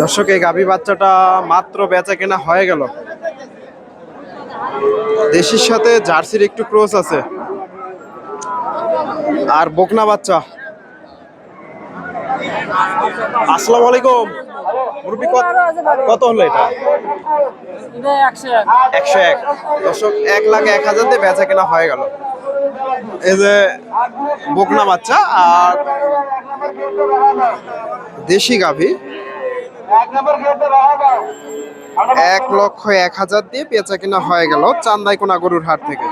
দর্শক, এই গাভী বাচ্চাটা মাত্র বেচা কেনা হয়ে গেল। দেশির সাথে জার্সির একটু ক্রস আছে। আর বকনা বাচ্চা। আসসালামু আলাইকুম। কত কত হলো এটা? একশো এক। দর্শক, এক লাখ এক হাজার দিয়ে বেচা কেনা হয়ে গেল। এই যে বকনা বাচ্চা আর দেশি গাভী। এক লক্ষ এক হাজার দিয়ে পেঁচা কিনা হয়ে গেল চান্দাই কোনা গরুর হাট থেকে।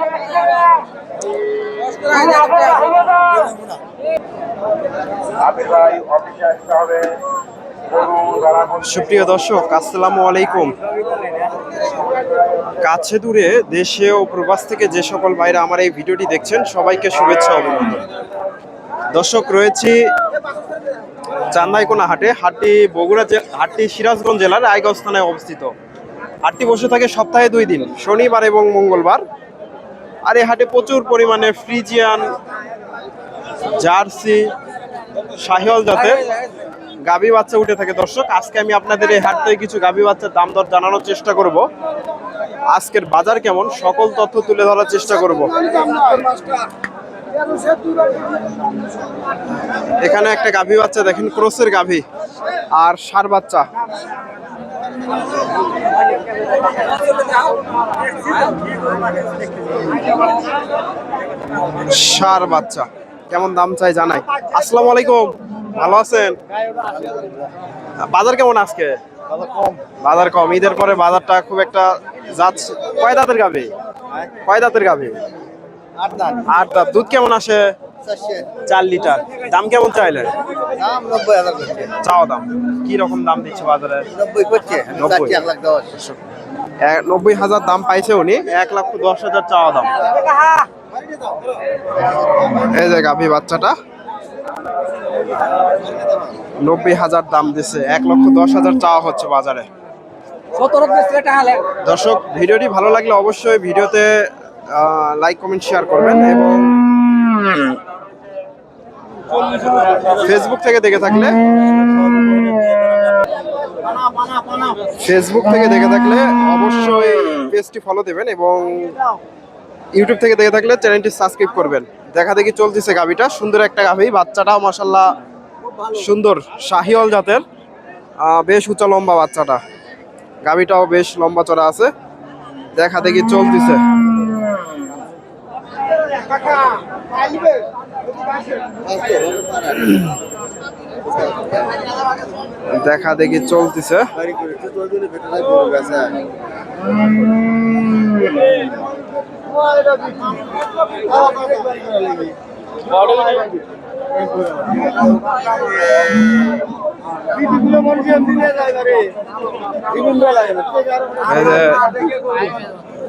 সুপ্রিয় দর্শক আসসালামু আলাইকুম। কাছে দূরে দেশে ও প্রবাস থেকে যে সকল ভাইরা আমার এই ভিডিওটি দেখছেন সবাইকে শুভেচ্ছা অভিনন্দন। দর্শক রয়েছি চান্দাইকোনা হাটে, হাটটি বগুড়া হাটটি সিরাজগঞ্জ জেলার রায়গঞ্জ থানায় অবস্থিত। হাটটি বসে থাকে সপ্তাহে দুই দিন, শনিবার এবং মঙ্গলবার। আর এই হাটে প্রচুর পরিমাণে ফ্রিজিয়ান, জার্সি, শাহিওয়াল জাতের গাভী বাচ্চা উঠে থাকে। দর্শক, আজকে আমি আপনাদের এই হাট থেকে কিছু গাভী বাচ্চার দাম দর জানানোর চেষ্টা করব। আজকের বাজার কেমন, সকল তথ্য তুলে ধরার চেষ্টা করব। এখানে একটা গাভী বাচ্চা, দেখেন ক্রসের গাভী আর সার বাচ্চা। সার বাচ্চা, কেমন দাম চাই জানাই। আসসালামু আলাইকুম, ভালো আছেন? বাজার কেমন আজকে? বাজার কম। ঈদের পরে বাজারটা খুব একটা যাচ্ছে। কয় দাঁতের গাভী? কয় দাঁতের গাভী? আট দাঁত। দুধ কেমন আসে? চার লিটার। দাম কেমন চাইলেন? চাওয়া দাম। কি রকম দাম দিচ্ছে বাজারে? নব্বই। এক- নব্বই হাজার দাম পাইছে উনি। এক লক্ষ দশ হাজার চাওয়া দাম। এই যে গাভী বাচ্চাটা। নব্বই হাজার দাম দিছে। এক লক্ষ দশ হাজার চাওয়া হচ্ছে বাজারে। দর্শক ভিডিওটি ভালো লাগলে অবশ্যই ভিডিওতে লাইক কমেন্ট শেয়ার করবেন এবং ফেসবুক থেকে দেখে থাকলে ফেসবুক থেকে দেখে থাকলে অবশ্যই পেজটি ফলো দেবেন এবং ইউটিউব থেকে দেখে থাকলে চ্যানেলটি সাবস্ক্রাইব করবেন। দেখা দেখি চলতেছে গাভিটা। সুন্দর একটা গাভি। বাচ্চাটাও মাসাল্লাহ সুন্দর, শাহিওয়াল জাতের। বেশ উঁচা লম্বা বাচ্চাটা। গাভিটাও বেশ লম্বা চড়া আছে। দেখা দেখি চলতেছে। দেখা দেখি চলতেছে।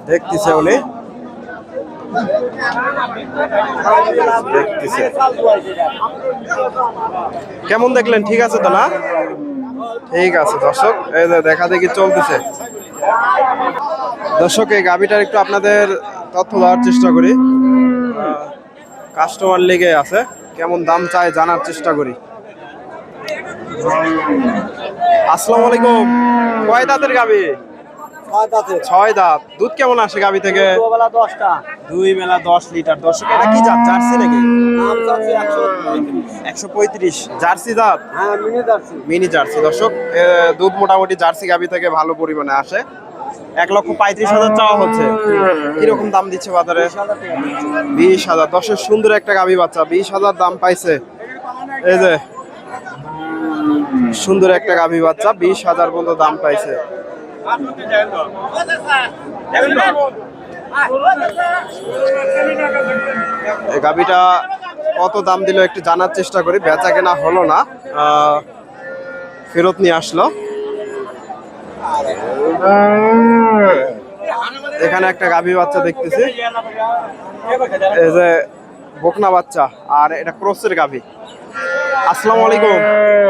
দেখতেছে উনি। কেমন দেখলেন? ঠিক আছে তো না? ঠিক আছে, দর্শক। এই যে দেখা দেখি চলতেছে। দর্শক, এই গাবিটার একটু আপনাদের তথ্য দেওয়ার চেষ্টা করি। কাস্টমার লেগে আছে। কেমন দাম চায় জানার চেষ্টা করি। আসসালামু আলাইকুম। কয় দাঁতের গাবি ছয় দাঁত দুধ কেমন আসে গাবি থেকে? দুই মেলা দশ লিটার। দর্শক এটা কি জাত? জার্সি নাকি? একশো পঁয়ত্রিশ। জার্সি জাত? Mini jersey. দর্শক দুধ মোটামুটি জার্সি গাবি থেকে ভালো পরিমাণে আসে। এক লক্ষ পঁয়ত্রিশ হাজার চাওয়া হচ্ছে। কীরকম দাম দিচ্ছে বাজারে? বিশ হাজার দশের সুন্দর একটা গাবি বাচ্চা। বিশ হাজার দাম পাইছে। এই যে সুন্দর একটা গাভী বাচ্চা। বিশ হাজার পর্যন্ত দাম পাইছে। এই কত দাম দিল একটু জানার চেষ্টা করি। বেচা কেনা হলো না। ফেরত নিয়ে আসলো। এখানে একটা গাভী বাচ্চা দেখতেছি। এই যে বকনা বাচ্চা আর এটা ক্রসের গাভী। আসসালামু আলাইকুম।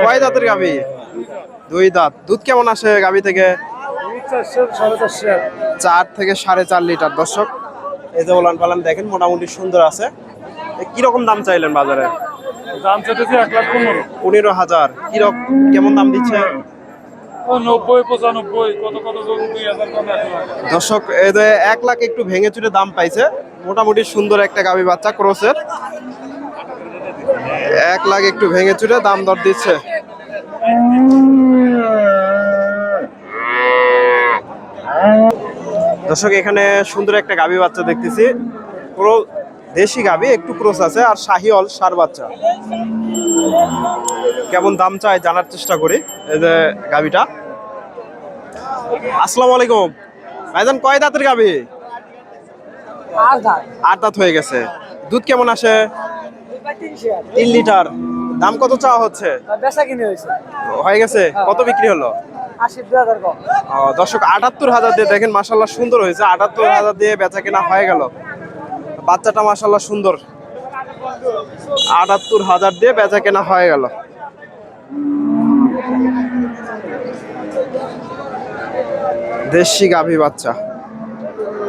কয় দাঁতের গাভী? দুই দাঁত। দুধ কেমন আসে গাভী থেকে? চার থেকে সাড়ে চার লিটার দর্শক। এই যে ওলান পালান দেখেন মোটামুটি সুন্দর আছে। কীরকম দাম চাইলেন বাজারে? দাম চেটেছি এক লাখ পনেরো। পনেরো হাজার। কীরকম কেমন দাম দিচ্ছে? দর্শক এক লাখ একটু ভেঙে চুরে দাম পাইছে। মোটামুটি সুন্দর একটা গাভী বাচ্চা ক্রসের। এক লাখ একটু ভেঙে চুরে দাম দর দিচ্ছে। দর্শক এখানে সুন্দর একটা গাভী বাচ্চা দেখতেছি। পুরো দেশি গাভী একটু ক্রোস আছে আর শাহিওল সার বাচ্চা। কেমন দাম চাই জানার চেষ্টা করি এই যে গাভীটা। আসসালামু আলাইকুম। ভাইজান কয় দাঁতের গাভী? আট দাঁত হয়ে গেছে। দুধ কেমন আসে? তিন লিটার। দাম কত চাওয়া হচ্ছে? হয়ে গেছে? কত বিক্রি হলো? দর্শক, আটাত্তর হাজার দিয়ে দেখেন মাসাল্লাহ সুন্দর হয়েছে। আটাত্তর হাজার দিয়ে বেচা কেনা হয়ে গেল। বাচ্চাটা মাসাল্লাহ সুন্দর। আটাত্তর হাজার দিয়ে বেচা কেনা হয়ে গেল। দেশি গাভী বাচ্চা।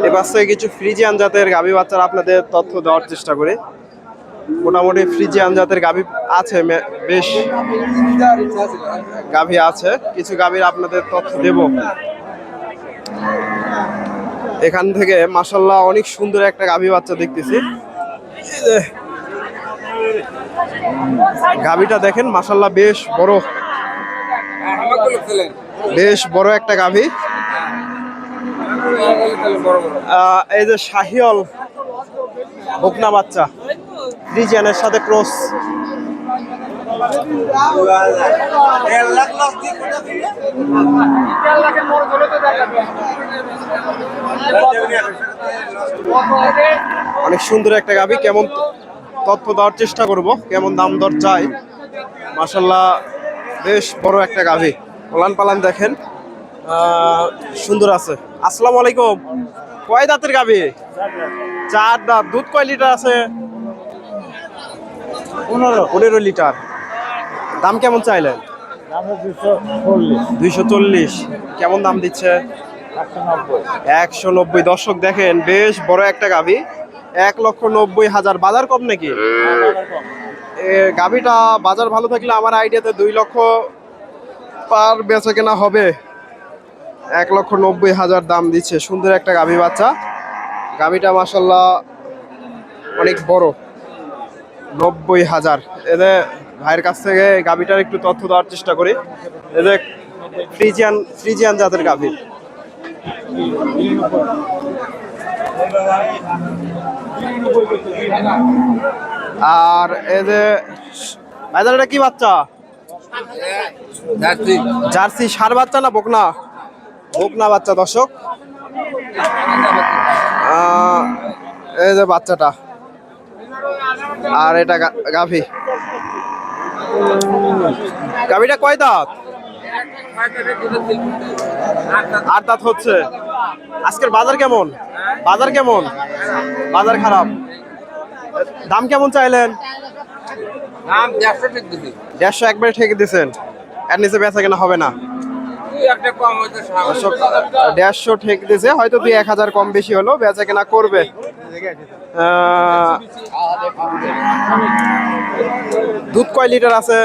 এই বাচ্চায় কিছু ফ্রিজিয়ান জাতের গাভী বাচ্চারা আপনাদের তথ্য দেওয়ার চেষ্টা করি। মোটামুটি ফ্রিজিয়ান জাতের গাভী আছে বেশ গাভী আছে। কিছু গাভীর আপনাদের তথ্য দেব। এখান থেকে মাসাল্লাহ অনেক সুন্দর একটা গাভী বাচ্চা দেখতেছি। গাভীটা দেখেন মাসাল্লাহ বেশ বড়। বেশ বড় একটা গাভী। এই যে শাহিয়ল বকনা বাচ্চা। ফ্রিজিয়ানের সাথে ক্রস। অনেক সুন্দর একটা গাভী, কেমন তথ্য দেওয়ার চেষ্টা করব, কেমন দাম দর চাই। মাসাল্লাহ বেশ বড় একটা গাভী। ওলান পালান দেখেন সুন্দর আছে। আসসালামু আলাইকুম। কয় দাঁতের গাভী? চার দাঁত। দুধ কয় লিটার আছে? পনেরো পনেরো লিটার। দাম কেমন চাইলেন? দুইশো চল্লিশ। কেমন দাম দিচ্ছে? একশো নব্বই। দর্শক দেখেন বেশ বড় একটা গাভী। এক লক্ষ নব্বই হাজার। বাজার কম নাকি? এ গাভীটা বাজার ভালো থাকলে আমার আইডিয়াতে দুই লক্ষ পার বেচা কেনা হবে। এক লক্ষ নব্বই হাজার দাম দিচ্ছে। সুন্দর একটা গাভী বাচ্চা। গাভীটা মাসাল্লাহ অনেক বড়। নব্বই হাজার। এদের ভাইয়ের কাছ থেকে গাভীটার একটু তথ্য দেওয়ার চেষ্টা করি। এদের ফ্রিজিয়ান ফ্রিজিয়ান জাতের গাভী। আর এই যে ভাইজান এটা কি বাচ্চা? জার্সি। সার বাচ্চা না বকনা? বকনা বাচ্চা দর্শক। এই যে বাচ্চাটা। আর এটা গাভী। গাভীটা কয় দাঁত? আর দাঁত হচ্ছে। আজকের বাজার কেমন? বাজার কেমন? বাজার খারাপ। দাম কেমন চাইলেন? দেড়শো একবারে ঠেকে দিছেন। এর নিচে বেচা কেনা হবে না। দেড়শো ঠেক দিছে হয়তো দুই এক হাজার কম বেশি হলো বেচা কেনা করবে। দুধ কয় লিটার আছে?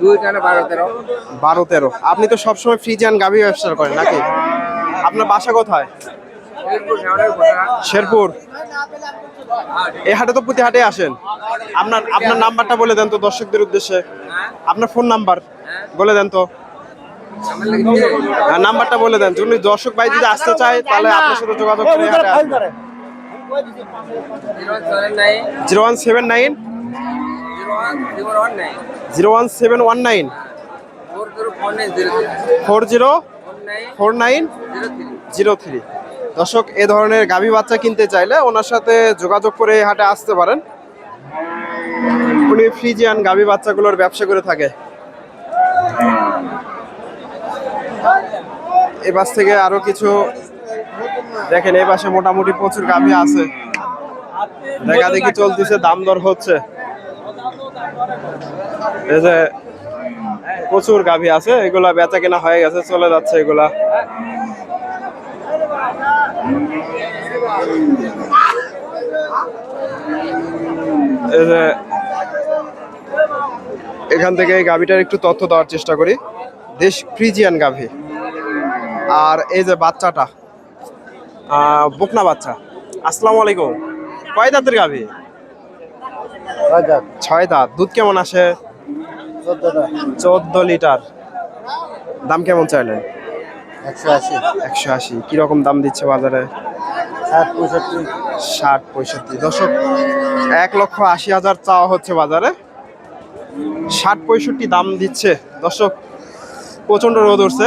দুধ বারো তেরো। আপনি তো সবসময় ফ্রিজ অ্যান্ড গাভী ব্যবসা করেন নাকি? আপনার বাসা কোথায়? শেরপুর। এই হাটে তো প্রতি হাটে আসেন। আপনার আপনার নাম্বারটা বলে দেন তো দর্শকদের উদ্দেশ্যে। আপনার ফোন নাম্বার বলে দেন তো। নাম্বারটা বলে দেন। যদি দর্শক ভাই যদি আসতে চায় তাহলে আপনার সাথে যোগাযোগ করে zero one seven nine. Zero one seven one nine. Four zero four nine. Zero three. দর্শক এ ধরনের গাভী বাচ্চা কিনতে চাইলে ওনার সাথে যোগাযোগ করে হাটে আসতে পারেন। উনি ফ্রিজিয়ান গাভী বাচ্চাগুলোর ব্যবসা করে থাকে। এ পাশ থেকে আরও কিছু দেখেন, এই পাশে মোটামুটি প্রচুর গাভী আছে। দেখা দেখি চলতেছে, দাম দর হচ্ছে। এই যে প্রচুর গাভী আছে, এগুলা বেচা কেনা হয়ে গেছে, চলে যাচ্ছে এগুলা। এই যে এখান থেকে এই গাভীটার একটু তথ্য দেওয়ার চেষ্টা করি। দেশ ফ্রিজিয়ান গাভি। আর এই যে বাচ্চাটা? বকনা বাচ্চা। আসসালামু আলাইকুম। কয় দাঁতের গাভি? ছয় দাঁত। দুধ কেমন আসে? চোদ্দ লিটার। দাম কেমন চাইলেন? একশো আশি। একশো আশি। কীরকম দাম দিচ্ছে বাজারে? ষাট পঁয়ষট্টি। ষাট পঁয়ষট্টি। দশক এক লক্ষ আশি হাজার চাওয়া হচ্ছে বাজারে। ষাট পঁয়ষট্টি দাম দিচ্ছে। দর্শক প্রচণ্ড রোদ উঠছে।